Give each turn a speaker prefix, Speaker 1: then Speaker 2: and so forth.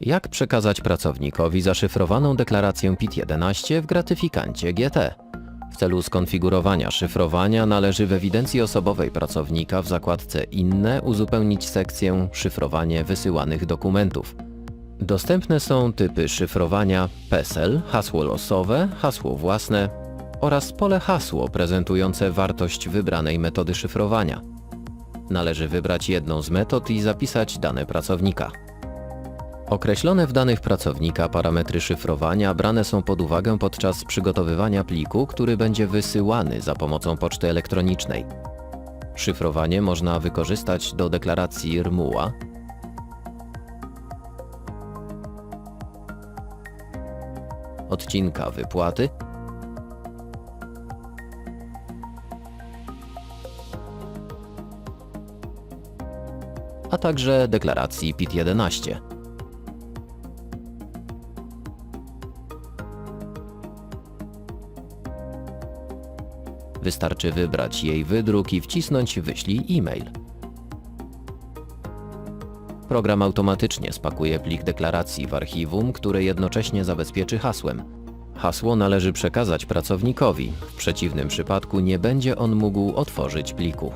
Speaker 1: Jak przekazać pracownikowi zaszyfrowaną deklarację PIT-11 w gratyfikancie GT? W celu skonfigurowania szyfrowania należy w ewidencji osobowej pracownika w zakładce Inne uzupełnić sekcję Szyfrowanie wysyłanych dokumentów. Dostępne są typy szyfrowania PESEL, hasło losowe, hasło własne oraz pole hasło prezentujące wartość wybranej metody szyfrowania. Należy wybrać jedną z metod i zapisać dane pracownika. Określone w danych pracownika parametry szyfrowania brane są pod uwagę podczas przygotowywania pliku, który będzie wysyłany za pomocą poczty elektronicznej. Szyfrowanie można wykorzystać do deklaracji RMUA, odcinka wypłaty, a także deklaracji PIT-11. Wystarczy wybrać jej wydruk i wcisnąć wyślij e-mail. Program automatycznie spakuje plik deklaracji w archiwum, które jednocześnie zabezpieczy hasłem. Hasło należy przekazać pracownikowi, w przeciwnym przypadku nie będzie on mógł otworzyć pliku.